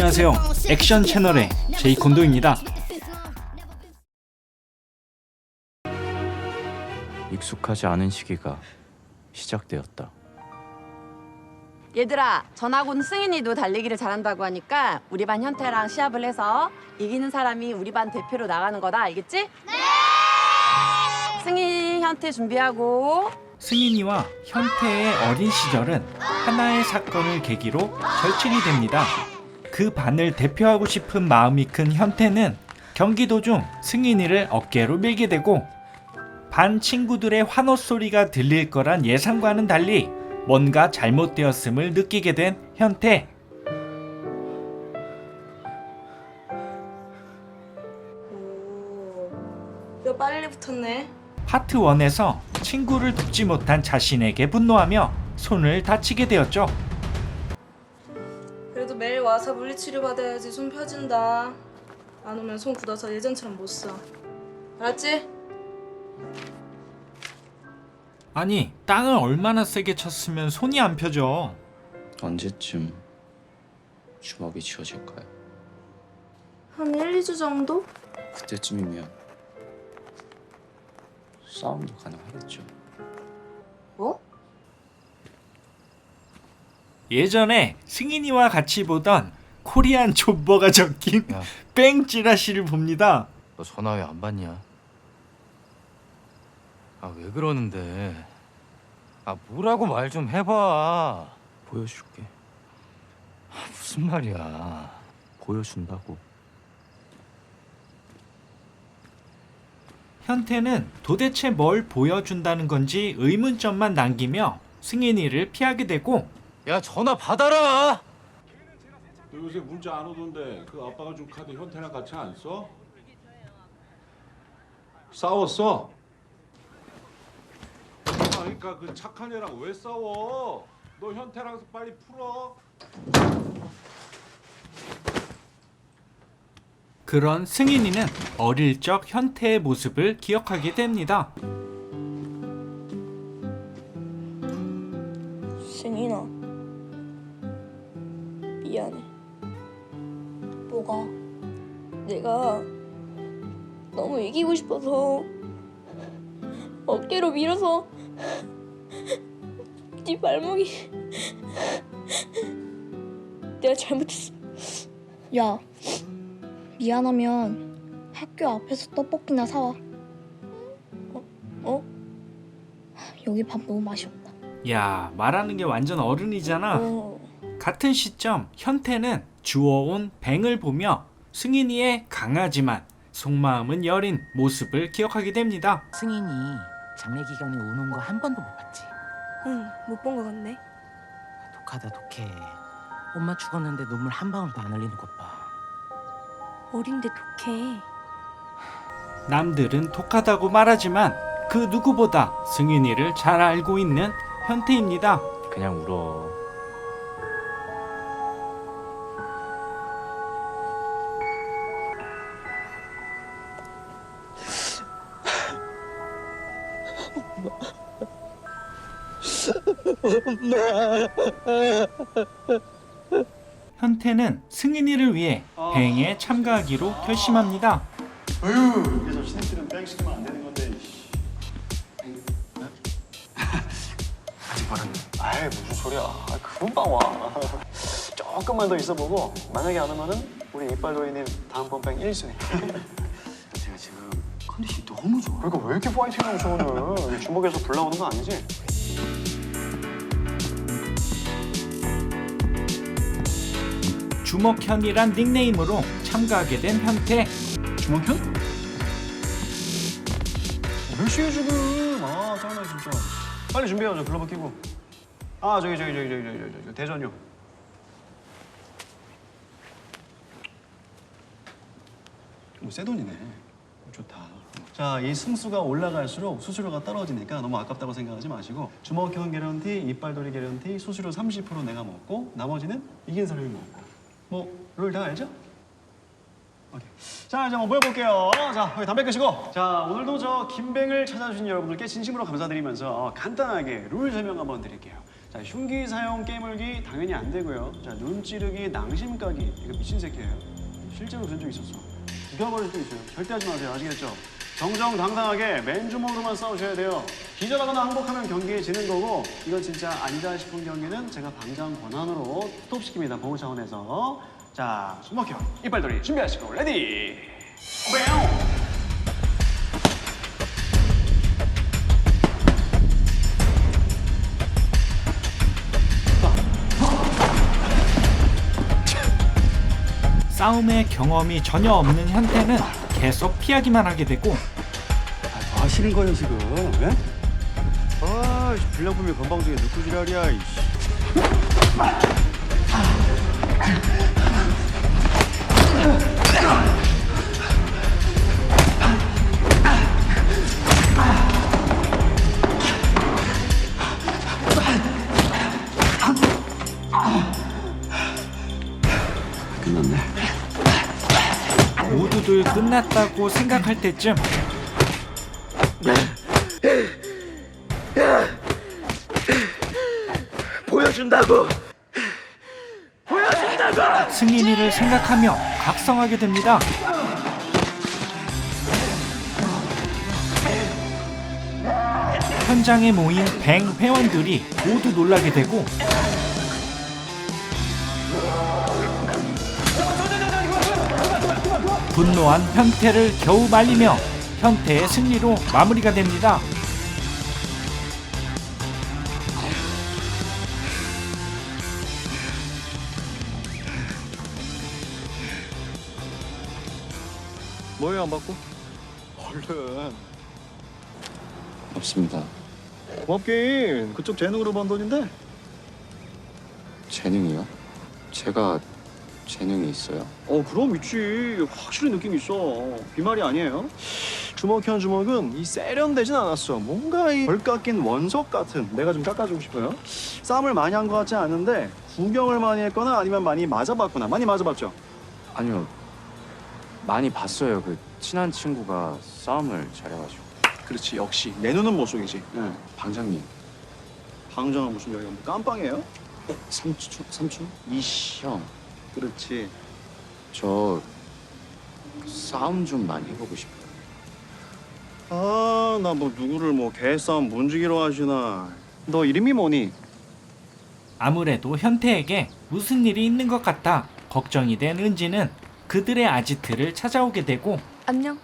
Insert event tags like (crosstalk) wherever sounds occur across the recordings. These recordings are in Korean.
안녕하세요. 액션 채널의. 제이 long. 익숙하지 않은 시기가 시작되었다. 얘들아 전학온 승인이도 달리기를 잘한다고 하니까 우리 반 현태랑 시합을 해서 이기는 사람이 우리 반 대표로 나가는 거다 알겠지? 네! 승인 현태 준비하고 승인이와 현태의 어린 시절은 하나의 사건을 계기로 절친이 됩니다. 그 반을 대표하고 싶은 마음이 큰 현태는 경기 도중 승인이를 어깨로 밀게 되고 반 친구들의 환호 소리가 들릴 거란 예상과는 달리 뭔가 잘못되었음을 느끼게 된 현태. 너 빨리 붙었네. 파트 1에서 친구를 돕지 못한 자신에게 분노하며 손을 다치게 되었죠. 와서 물리치료 받아야지 손 펴진다. 안 오면 손 굳어서 예전처럼 못 써. 알았지? 아니 땅을 얼마나 세게 쳤으면 손이 안 펴져 언제쯤 주먹이 쥐어질까요? 한 1, 2주 정도? 그때쯤이면 싸움도 가능하겠죠. 예전에 승인이와 같이 보던 코리안 존버가 (laughs) 적힌 야. 뺑 찌라시를 봅니다 너 전화 왜 안 받냐? 아 왜 그러는데? 아 뭐라고 말 좀 해봐. 보여줄게. 아 무슨 말이야? 보여준다고. 현태는 도대체 뭘 보여준다는 건지 의문점만 남기며 승인이를 피하게 되고 야 전화 받아라. 너 요새 문자 안 오던데 그 아빠가 준 카드 현태랑 같이 안 써? 싸웠어? 아, 그러니까 그 착한 애랑 왜 싸워? 너 현태랑 빨리 풀어. 그런 승인이는 어릴 적 현태의 모습을 기억하게 됩니다 뭐가? 내가 너무 이기고 싶어서 어깨로 밀어서 네 발목이 내가 잘못했어. 야, 미안하면 학교 앞에서 떡볶이나 사와. 어? 어? 여기 밥 너무 맛이 없다. 야 말하는 게 완전 어른이잖아 어. 같은 시점 현태는 주워온 뱅을 보며 승인이의 강하지만 속마음은 여린 모습을 기억하게 됩니다. 승인이 장례 기간에 우는 거 한 번도 못 봤지. 응, 못 본 것 같네. 독하다 독해. 엄마 죽었는데 눈물 한 방울도 안 흘리는 것 봐. 어린데 독해. 남들은 독하다고 말하지만 그 누구보다 승인이를 잘 알고 있는 현태입니다. 그냥 울어. (laughs) 현태는 승인이를 위해 뱅에 참가하기로 결심합니다. 어휴, 그래서 신입들은 뺑 시키면 안 되는 건데. (laughs) 아직 멀었네. 아이 무슨 소리야. 아, 금방 와. (laughs) 조금만 더 있어보고 만약에 안 오면은 우리 이빨 도이님 다음번 뺑 1순위. 제가 지금 컨디션이 너무 좋아. 그러니까 왜 이렇게 파이팅 넘쳐 오늘? 주먹에서 불 나오는 거 아니지? 주먹현이란 닉네임으로 참가하게 된 현태. 주먹현? 왜 무시해 지금. 아 짜증나 진짜. 빨리 준비해요 저 글러브 끼고. 아 저기 저기 저기 저기 저기 저기, 저기 대전요. 뭐새 돈이네. 좋다. 자, 이 승수가 올라갈수록 수수료가 떨어지니까 너무 아깝다고 생각하지 마시고 주먹형 개런티, 이빨돌이 개런티, 수수료 30% 내가 먹고 나머지는 이긴 사람이 먹고. 뭐 룰 다 알죠? 오케이. 자, 이제 한번 모여볼게요. 자, 여기 담배 끄시고. 자, 오늘도 저 김뱅을 찾아주신 여러분들께 진심으로 감사드리면서 간단하게 룰 설명 한번 드릴게요. 자, 흉기 사용 깨물기 당연히 안 되고요. 자, 눈 찌르기, 낭심 까기 이거 미친 새끼예요. 실제로 그런 적 있었어. 죽여버릴 수도 있어요. 절대 하지 마세요. 아시겠죠? 정정당당하게 맨주먹으로만 싸우셔야 돼요. 기절하거나 항복하면 경기에 지는 거고 이건 진짜 아니다 싶은 경기는 제가 방장 권한으로 스톱시킵니다. 보호 차원에서. 자, 숨막혀. 이빨돌이 준비하시고 레디. 뺑! 싸움의 경험이 전혀 없는 현태는 계속 피하기만 하게 되고 뭐 하시는 거예요 지금? 예? 아, 불량품이 건방지게 누구지랄이야. 이씨. 모두들 끝났다고 생각할 때쯤 보여준다고. 승인이를 생각하며 각성하게 됩니다. 현장에 모인 뱅 회원들이 모두 놀라게 되고 분노한 현태를 겨우 말리며 현태의 승리로 마무리가 됩니다. 뭐예요 안 받고? 얼른. 없습니다. 고맙긴. 그쪽 재능으로 번 돈인데. 재능이요? 제가 재능이 있어요? 어 그럼 있지. 확실히 느낌 있어. 비말이 아니에요. 주먹현 주먹은 이 세련되진 않았어. 뭔가 이덜 깎인 원석 같은. 내가 좀 깎아주고 싶어요. 싸움을 많이 한 것 같지 않은데 구경을 많이 했거나 아니면 많이 맞아봤거나 많이 맞아봤죠. 아니요. 많이 봤어요. 그 친한 친구가 싸움을 잘해가지고. 그렇지 역시 내 눈은 못 속이지. 예. 방장님, 방정은 무슨 여기가 뭐 깜빵이에요? 삼촌, 삼촌? 이씨. 형, 그렇지. 저 싸움 좀 많이 해보고 싶어요. 아, 나 뭐 누구를 뭐 개싸움 문지기로 하시나. 너 이름이 뭐니? 아무래도 현태에게 무슨 일이 있는 것 같아 걱정이 된 은지는 그들의 아지트를 찾아오게 되고 안녕.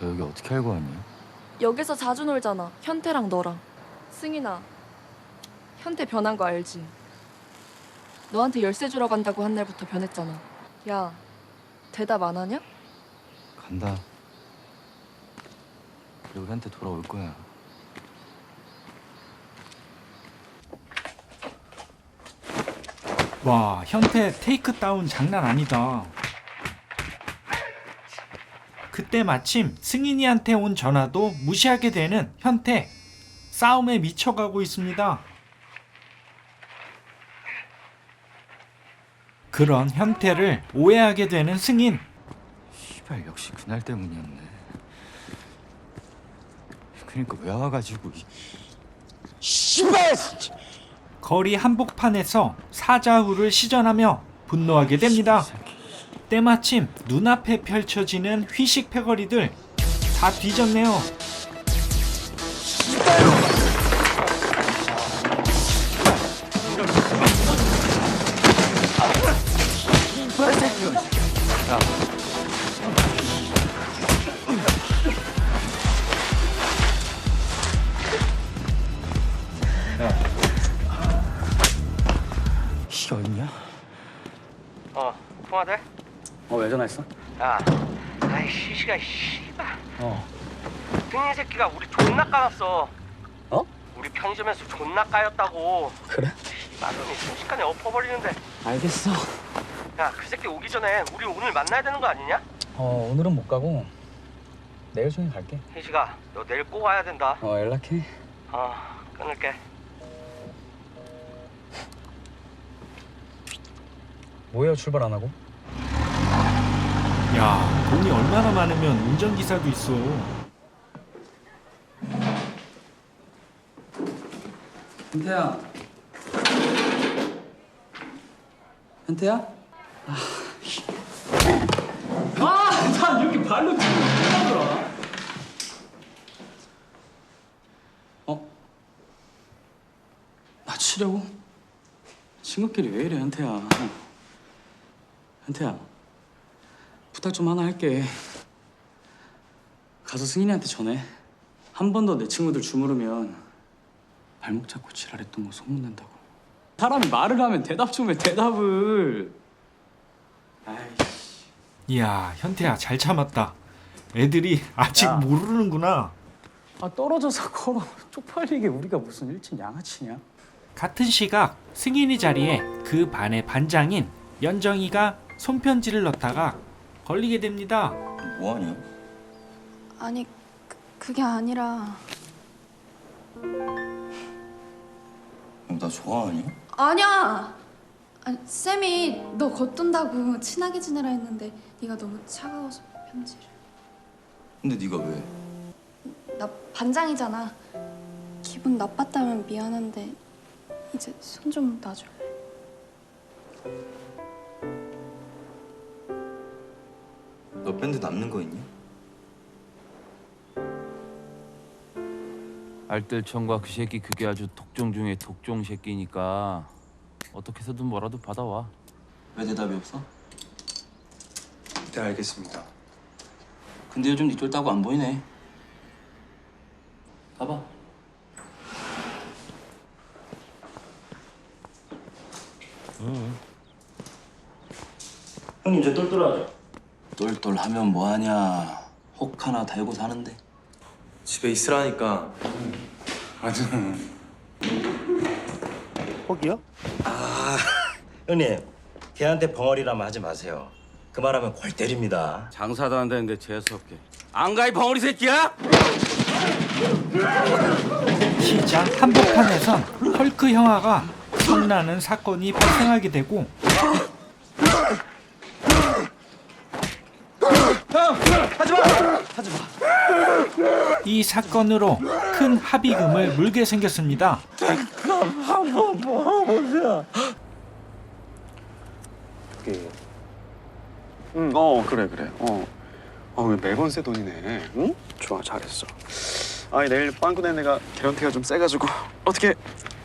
너 여기 어떻게 알고 왔니? 여기서 자주 놀잖아. 현태랑 너랑. 승인아. 현태 변한 거 알지? 너한테 열쇠 주러 간다고 한 날부터 변했잖아. 야, 대답 안 하냐? 간다. 우리한테 돌아올 거야. 와 현태 테이크다운 장난 아니다. 그때 마침 승인이한테 온 전화도 무시하게 되는 현태 싸움에 미쳐가고 있습니다. 그런 현태를 오해하게 되는 승인. 씨발 역시 그날 때문이었네. 그러니까 왜 와가지고 이- 거리 한복판에서 사자후를 시전하며 분노하게 됩니다. 때마침 눈앞에 펼쳐지는 휘식 패거리들 다 뒤졌네요. 어, 통화돼? 어, 왜 전화했어? 야, 아이 시시가 씨발. 어. 승인 새끼가 우리 조 존나 까놨어. 어? 우리 편의점에서 존나 까였다고. 그래? 마돈이 순식간에 엎어버리는데. 알겠어. 야, 그 새끼 오기 전에 우리 오늘 만나야 되는 거 아니냐? 어 오늘은 못 가고 내일 중에 갈게. 희식아, 너 내일 꼭 와야 된다. 어 연락해. 어, 끊을게. 뭐야 출발 안 하고? 야, 돈이 얼마나 많으면 운전기사도 있어. 현태야. 현태야? 아, 아, 난 이렇게 발로 뛰는 못하더라. 어? 나 치려고? 친구끼리 왜 이래, 현태야? 현태야, 부탁 좀 하나 할게. 가서 승인이한테 전해. 한 번 더 내 친구들 주무르면 발목 잡고 지랄했던 거 소문낸다고. 사람이 말을 하면 대답 좀 해, 대답을. 아이씨. 이야, 현태야 잘 참았다. 애들이 아직 야. 모르는구나. 아 떨어져서 걸어 쪽팔리게 우리가 무슨 일진 양아치냐? 같은 시각 승인이 자리에 그 반의 반장인 연정이가 손편지를 넣다가 걸리게 됩니다. 뭐하냐? 아니 그, 그게 아니라 나 좋아하냐? 아니야. 아니, 쌤이 너 겉돈다고 친하게 지내라 했는데 네가 너무 차가워서 편지를. 근데 네가 왜? 나 반장이잖아. 기분 나빴다면 미안한데 이제 손 좀 놔줄래? 너 밴드 남는 거 있냐? 알뜰청과 그 새끼 그게 아주 독종 중에 독종 새끼니까 어떻게 해서든 뭐라도 받아와. 왜 대답이 없어? 네 알겠습니다. 근데 요즘 니쫄 따고 안 보이네. 가봐. 형님 저 똘똘하죠? 똘똘하면 뭐하냐? 혹 하나 달고 사는데. 집에 있으라니까. 맞아. 혹이요? 아, 형님, 걔한테 벙어리라면 하지 마세요. 그 말하면 골 때립니다. 장사도 안 되는데 재수없게. 안 가 이 벙어리 새끼야? 시장 한복판에선 헐크 형아가 성나는 사건이 발생하게 되고 이 사건으로 큰 합의금을 물게 생겼습니다. 응, 어 그래 그래. 어. 어왜 매번 새 돈이네. 응? 좋아 잘했어. 아니 내일 빵꾸내 내가 개런티가 좀 세가지고 (laughs) 어떻게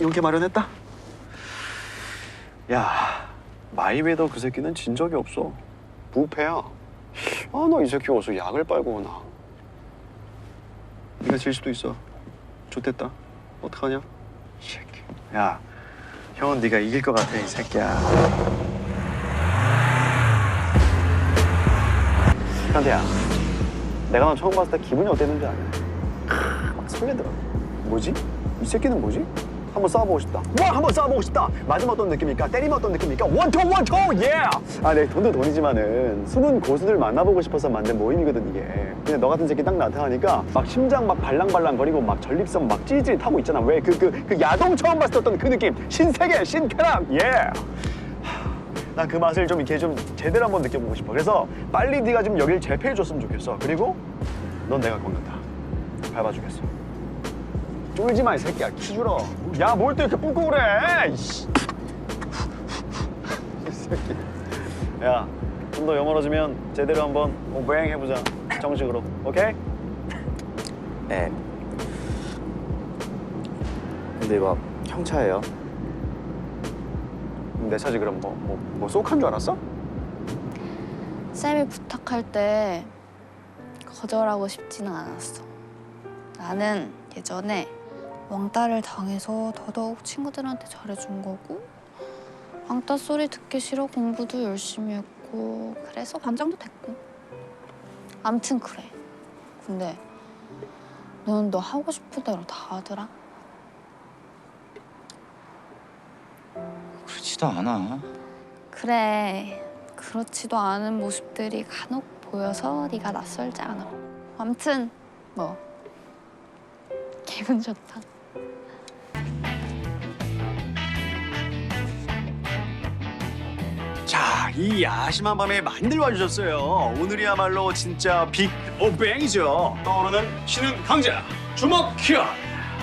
용케 마련했다. 야 마이웨더 그 새끼는 진 적이 없어. 부패야. 아 너 이 새끼 어디서 약을 빨고 오나. 네가 질 수도 있어. 좋댔다. 어떡하냐? 이 새끼. 야 형은 네가 이길 것 같아 이 새끼야. 현대야, 내가 너 처음 봤을 때 기분이 어땠는지 아냐? 크, 막 설레더라. 뭐지? 이 새끼는 뭐지? 한번 싸워보고 싶다. 와, 한번 싸워보고 싶다. 맞으면 어떤 느낌일까? 때리면 어떤 느낌일까? 원투 원투 예! 아, 내 돈도 돈이지만은 숨은 고수들 만나보고 싶어서 만든 모임이거든 이게. 근데 너 같은 새끼 딱 나타나니까 막 심장 막 발랑발랑 거리고 막 전립선 막 찌릿찌릿 하고 있잖아. 왜 그 그 그 야동 처음 봤을 때 어떤 그 느낌? 신세계 신쾌락 예. 난그 맛을 좀 이렇게 좀 제대로 한번 느껴보고 싶어. 그래서 빨리 네가 좀 여길 재패해줬으면 좋겠어. 그리고 넌 내가 걷는다. 밟아주겠어. 쫄지 마, 이 새끼야. 키 줄어. 야, 뭘 또 이렇게 뿜고 그래. 이씨. 이 새끼. 야, 좀 더 영어로지면 제대로 한번 뱅 해보자. 정식으로. 오케이? 네. 근데 이거 형 차예요. 내 차지 그럼 뭐, 뭐, 뭐 쏙한 줄 알았어? 쌤이 부탁할 때 거절하고 싶지는 않았어. 나는 예전에 왕따를 당해서 더더욱 친구들한테 잘해준 거고 왕따 소리 듣기 싫어 공부도 열심히 했고 그래서 반장도 됐고 암튼 그래. 근데 너는 너 하고 싶은 대로 다 하더라. 그렇지도 않아. 그래. 그렇지도 않은 모습들이 간혹 보여서 네가 낯설지 않아. 아무튼 뭐 기분 좋다. 이 야심한 밤에 많이들 와주셨어요. 오늘이야말로 진짜 빅 오뱅이죠. 떠오르는 신은 강자 주먹 큐.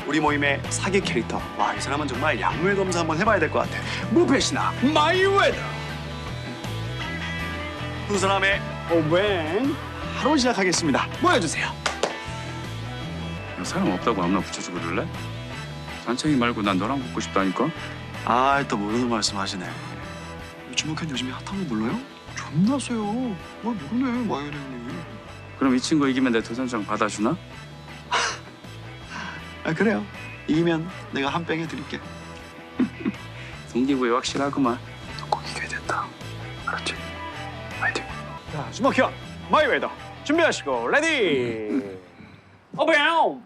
우리 모임의 사기 캐릭터. 와, 이 사람은 정말 약물 검사 한번 해봐야 될 것 같아. 무패시나 마이웨더. 두 사람의 오뱅 바로 시작하겠습니다. 모여주세요. 사람 없다고 아무나 붙여주고 그럴래? 산책이 말고 난 너랑 붙고 싶다니까? 아, 또 모르는 말씀 하시네. 주먹현 요즘에 핫한 거 몰라요? 존나 세요. 뭘 모르네, 마이웨더 형님. 그럼 이 친구 이기면 내 도전장 받아주나? 아, 그래요. 이기면 내가 한 뺑 해드릴게. (laughs) 동기부여 확실하구만. 꼭 이겨야 된다. 알았지? 화이팅. 자, 주먹현 마이웨더 준비하시고 레디. 오뱅.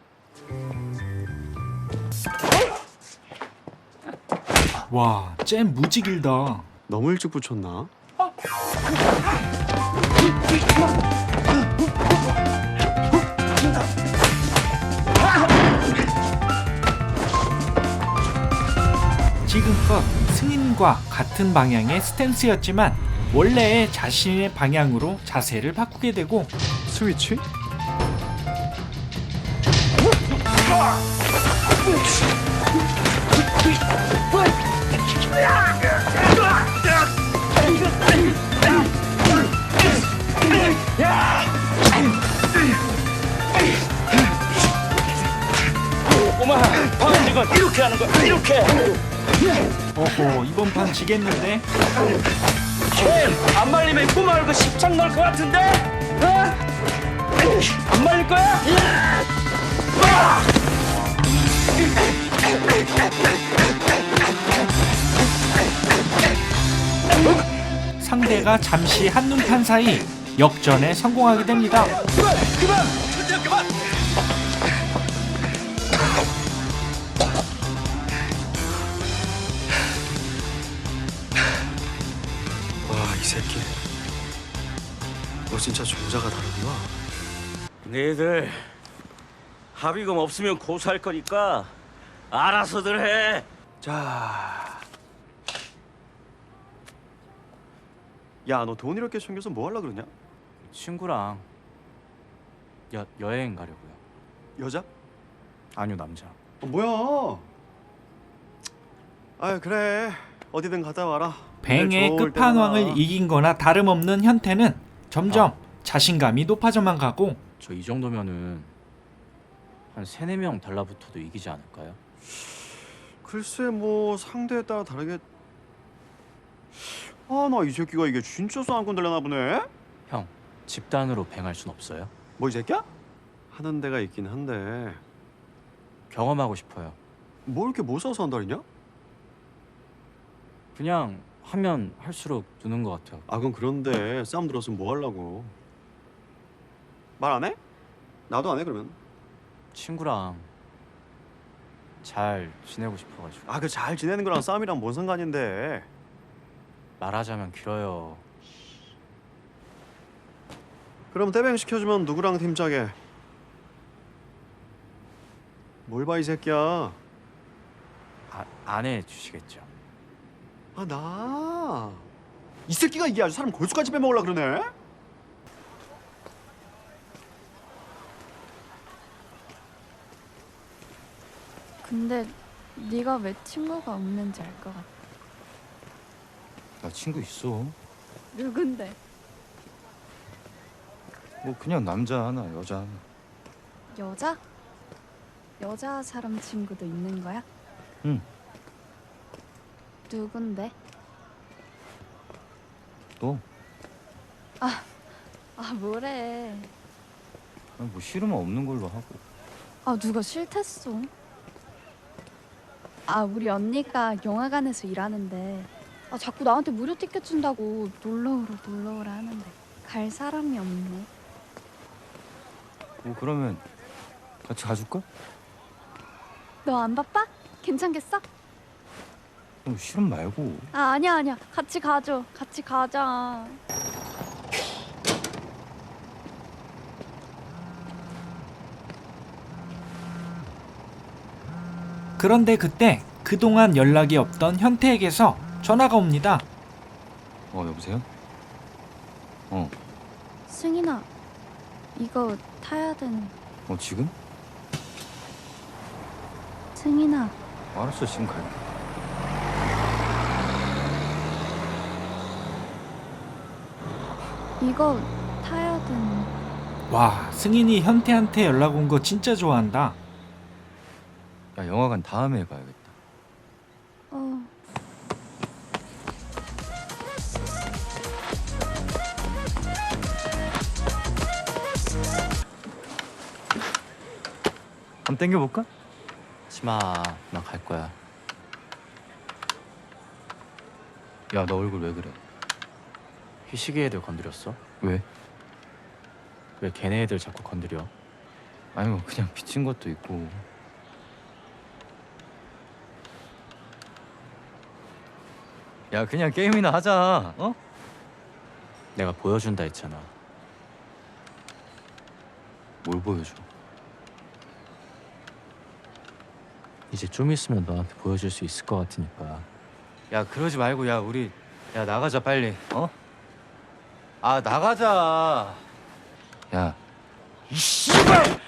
와, 잼 무지 길다. 너무 일찍 붙였나? 지금껏 승인과 같은 방향의 스탠스였지만 원래의 자신의 방향으로 자세를 바꾸게 되고 스위치? 꼬마 방금 이건 이렇게 하는 거야 이렇게 어허 이번 판 지겠는데? 안 말리면 꼬마 얼굴 십창 넣을 것 같은데 어? 안 말릴 거야? 상대가 잠시 한눈판 사이 역전에 성공하게 됩니다. 그만 그만 그만 그만 와, 이 새끼. 너 진짜 종자가 다르구나. 너희들 합의금 없으면 고소할 거니까 알아서들 해 자. 야, 너 돈 이렇게 챙겨서 뭐 하려 그러냐? 친구랑 여, 여행 가려고요. 여자? 아니요 남자. 어, 뭐야? 아, 그래. 어디든 갔다 와라. 뱅의 좋을 끝판왕을. 이긴 거나 다름없는 현태는 점점 자신감이 높아져만 가고 저 이 정도면은 한 세네 명 달라붙어도 이기지 않을까요? 글쎄 뭐 상대에 따라 다르게 아 나 이 새끼가 이게 진짜 싸움꾼 되려나 보네 형 집단으로 뱅할 순 없어요? 뭐 이 새끼야? 하는 데가 있긴 한데 경험하고 싶어요. 뭐 이렇게 못 써서 한다리냐? 그냥 하면 할수록 느는 것 같아요. 아 그럼 그런데 싸움 들었으면 뭐 하려고 말 안 해? 나도 안 해 그러면 친구랑 잘 지내고 싶어가지고 아 그 잘 지내는 거랑 싸움이랑 뭔 상관인데 말하자면 길어요. 그럼 떼뱅 시켜주면 누구랑 팀 짜게 뭘 봐 이 새끼야 아, 안 해주시겠죠? 아 나 이 새끼가 이게 아주 사람 골수까지 빼먹으려 그러네 근데 네가 왜 친구가 없는지 알 것 같아. 나 친구 있어. 누군데? 뭐 그냥 남자 하나 여자 하나. 여자? 여자 사람 친구도 있는 거야? 응. 누군데? 너? 아, 아 뭐래? 아니, 뭐 싫으면 없는 걸로 하고. 아 누가 싫댔어? 아 우리 언니가 영화관에서 일하는데 아 자꾸 나한테 무료 티켓 준다고 놀러 오라 놀러 오라 하는데 갈 사람이 없네. 뭐 그러면 같이 가줄까? 너 안 바빠? 괜찮겠어? 어, 싫음 말고. 아 아니야 아니야 같이 가줘 같이 가자 그런데 그때 그동안 연락이 없던 현태에게서 전화가 옵니다. 어 여보세요? 어, 승인아 이거 타야 되는 어 지금? 승인아 어, 알았어 지금 갈게. 이거 타야 되는 와, 승인이 현태한테 연락 온 거 진짜 좋아한다. 야 영화관 다음에 가야겠다. 한번 땡겨볼까? 치마 나 갈 거야. 야 너 얼굴 왜 그래? 희식이 애들 건드렸어? 왜? 왜 걔네 애들 자꾸 건드려? 아니 뭐 그냥 비친 것도 있고. 야 그냥 게임이나 하자. 어? 내가 보여준다 했잖아. 뭘 보여줘? 이제 좀 있으면 너한테 보여줄 수 있을 것 같으니까. 야 그러지 말고 야 우리 야 나가자 빨리. 어? 아 나가자. 야. 이 씨발!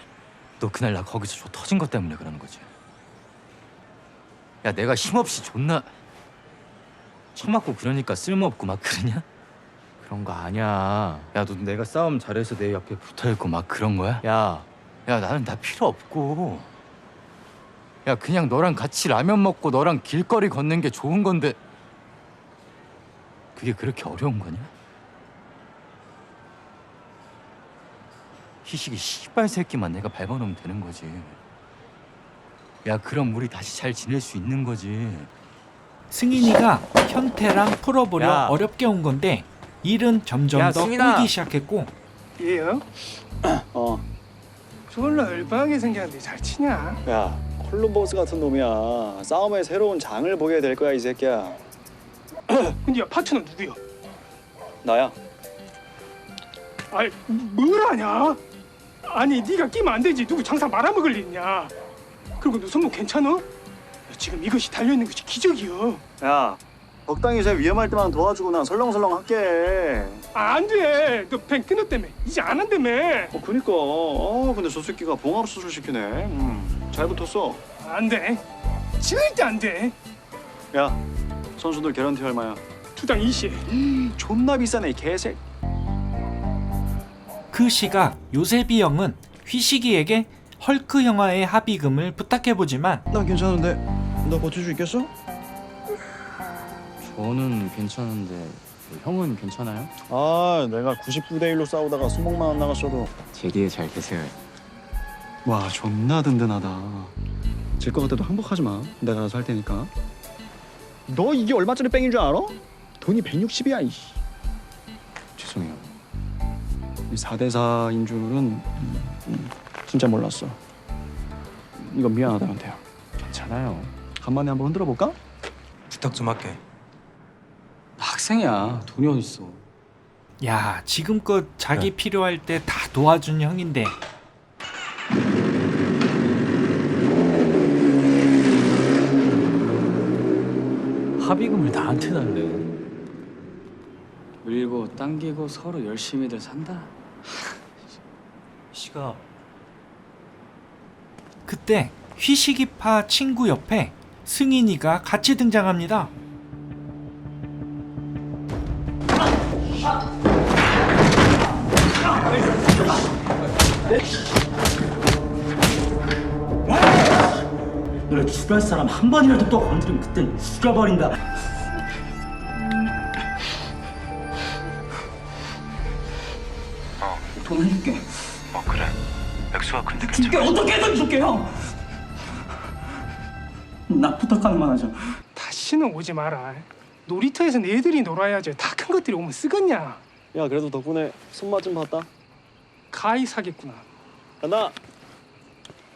너 그날 나 거기서 저 터진 것 때문에 그러는 거지. 야 내가 힘없이 존나 처맞고 그러니까 쓸모없고 막 그러냐? 그런 거 아니야. 야 너 내가 싸움 잘해서 내 옆에 붙어있고 막 그런 거야? 야, 야 나는 다 필요 없고 야 그냥 너랑 같이 라면 먹고 너랑 길거리 걷는 게 좋은 건데 그게 그렇게 어려운 거냐? 희식이 씨발 새끼만 내가 밟아놓으면 되는 거지 야 그럼 우리 다시 잘 지낼 수 있는 거지 승인이가 현태랑 풀어보려 야. 어렵게 온 건데 일은 점점 야, 더 승인아. 꼬이기 시작했고 얘요? (clears throat) 어. 졸라 얼빠하게 생겼는데 잘 치냐? 야, 콜럼버스 같은 놈이야. 싸움의 새로운 장을 보게 될 거야, 이 새끼야. (clears throat) 근데 야 파트너 누구야? 나야. 아이 뭘 하냐? 아니 네가 끼면 안 되지 누구 장사 말아먹을 일 있냐? 그리고 너 손목 괜찮아? 야, 지금 이것이 달려있는 것이 기적이여 야, 적당히 제 위험할 때만 도와주고 난 설렁설렁 할게. 아, 안 돼! 너뱅 끊었다며 이제 안 한다며 어, 그니까. 어, 근데 저 새끼가 봉합 수술 시키네. 음, 잘 붙었어. 안 돼! 절대 안 돼! 야, 선수들 개런티 얼마야? 투당 20 존나 비싸네, 이 개새. 그 시각 요세비 형은 휘식이에게 헐크 영화의 합의금을 부탁해보지만 난 괜찮은데. 너 버틸 수 있겠어? 저는 괜찮은데 형은 괜찮아요? 아, 내가 99대 1로 싸우다가 수목만 안 나갔어도. 제리에 잘 계세요. 와, 존나 든든하다. 질 것 같아도 항복하지 마. 내가 알아서 할 테니까. 너 이게 얼마짜리 뺑인 줄 알아? 돈이 160이야, 이씨. 죄송해요. 이 4대4인 줄은 음, 음, 진짜 몰랐어. 이건 미안하다, 현태야. 괜찮아요. 간만에 한번 흔들어 볼까? 부탁 좀 할게. 나 학생이야. 돈이 어딨어. 야 지금껏 자기 필요할 때 다 도와준 형인데 합의금을 나한테 달래. 밀고 당기고 서로 열심히들 산다. (laughs) 시가 그때 휘식이파 친구 옆에 승인이가 같이 등장합니다. 널 죽일 사람 한 번이라도 또 건드리면 그땐 죽여버린다. 돈 해줄게. 어 그래. 액수가 근데 줄게 어떻게 해서 줄게요? 나 부탁하는 만 하죠. 다시는 오지 마라 놀이터에서 애들이 놀아야지 다 큰 것들이 오면 쓰겠냐 야, 그래도 덕분에 손맛 좀 봤다. 가히 사겠구나 간다.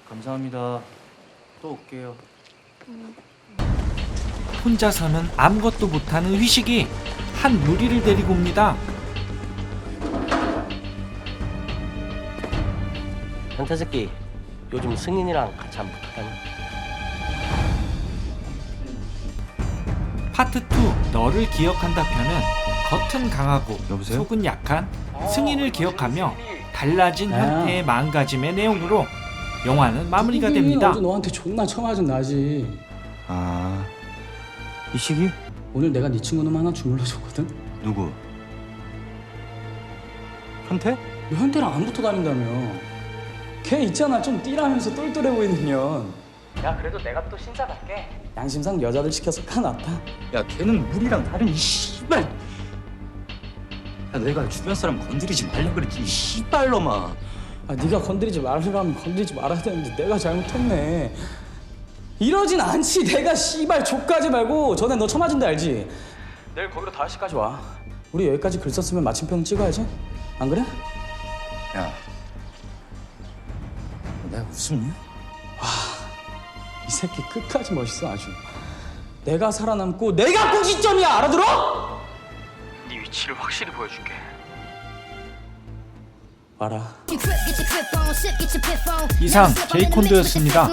감사합니다. 또 올게요. 혼자서는 아무것도 못하는 휘식이 한 무리를 데리고 옵니다. 현태 새끼 요즘 승인이랑 같이 안 붙었다니 파트 2 너를 기억한다 편은 겉은 강하고 속은 약한 승인을 기억하며 달라진 야. 현태의 마음가짐의 내용으로 영화는 마무리가 됩니다. 어제 너한테 존나 처맞은 나지. 아, 이 시기? 오늘 내가 네 친구 놈 하나 주물러 줬거든. 누구? 현태? 너 현태랑 안 붙어 다닌다며. 걔 있잖아 좀 띠라면서 똘똘해 보이는 년. 야 그래도 내가 또 신사 갈게 양심상 여자들 시켜서 까놨다. 야, 걔는 우리랑 다른 이 씨발. 야, 내가 주변 사람 건드리지 말라 그랬지. 이 씨발놈아. 아 네가 건드리지 말라면 건드리지 말아야 되는데 내가 잘못했네. 이러진 않지. 내가 씨발 족가지 말고 전에 너 처맞은데 알지? 내일 거기로 5시까지 와. 우리 여기까지 글 썼으면 마침표는 찍어야지. 안 그래? 야, 내가 웃음이? 이 새끼 끝까지 멋있어 아주. 내가 살아남고 내가 꼭지점이야 알아들어? 네 위치를 확실히 보여줄게. With the 제이콘도였습니다.